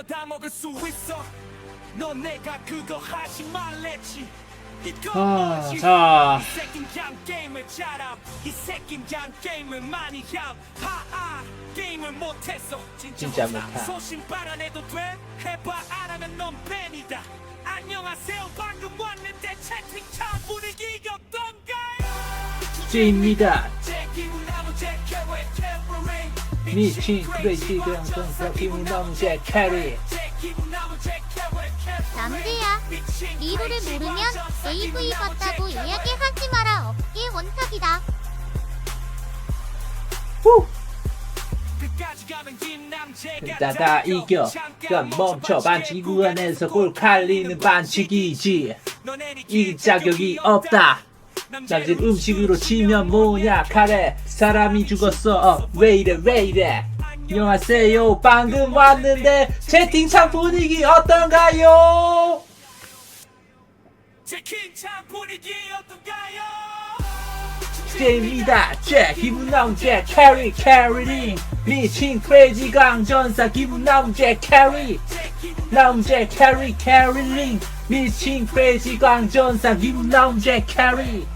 거 다 먹을 수 있어 너 내가 그거 하지 말랬지 아? 자. 못했어 진짜, 진짜 못함. 못함. 소신 발언해도 돼? 해봐 안 하면 넌 팬이다 안녕하세요 방금 왔는데 채팅창 분위기 어떤가요? 찌입니다. 캐릭 캐버링 남주야 리루를 모르면 AV 봤다고 이야기하지 마라 어깨 원탁이다 후! 김남재가 다다 이겨. 그럼 멈춰 반칙 구간에서 골 칼리는 반칙이지. 이길 자격이 없다. 남질 음식으로 치면 뭐냐? 카레. 사람이 죽었어. 어, 왜 이래 왜 이래? 안녕하세요. 방금 왔는데 채팅창 분위기 어떤가요? 제 긴장 분위기 어떤가요? 제입니다. 제 기분 나온 제 캐리 캐리링. 미친 크레이지 강전사 기분 나온 제 캐리. 나온 제 캐리 캐리링. 미친 크레이지 강전사 기분 나온 제 캐리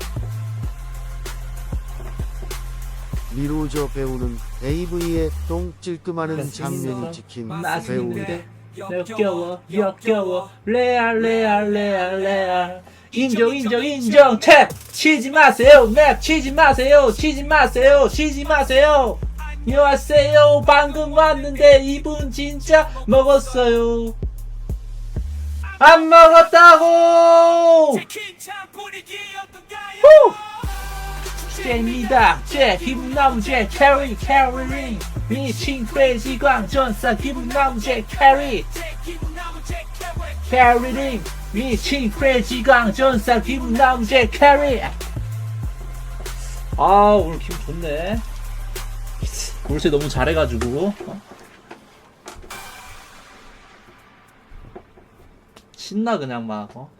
미로저 배우는 AV에 똥 찔끔하는 맞습니다. 장면이 찍힌 맞습니다. 배우인데 역겨워 역겨워. 레알 레알 레알 레알. 인정 인정 인정 탭 치지 마세요 맵 치지 마세요 치지 마세요 치지 마세요. 안녕하세요. 방금 왔는데 이분 진짜 먹었어요. 안 먹었다고? 후! 쟤입니다. 쟤 기분 나무 쟤 캐리 캐리링 미친 크레이지 광전사 기분 나무 쟤 캐리. 제제 캐리링 미친 크레이지 강전사 기분 나온 제 캐리. 아 오늘 기분 좋네. 골세 너무 잘해가지고. 어? 신나 그냥 막 어?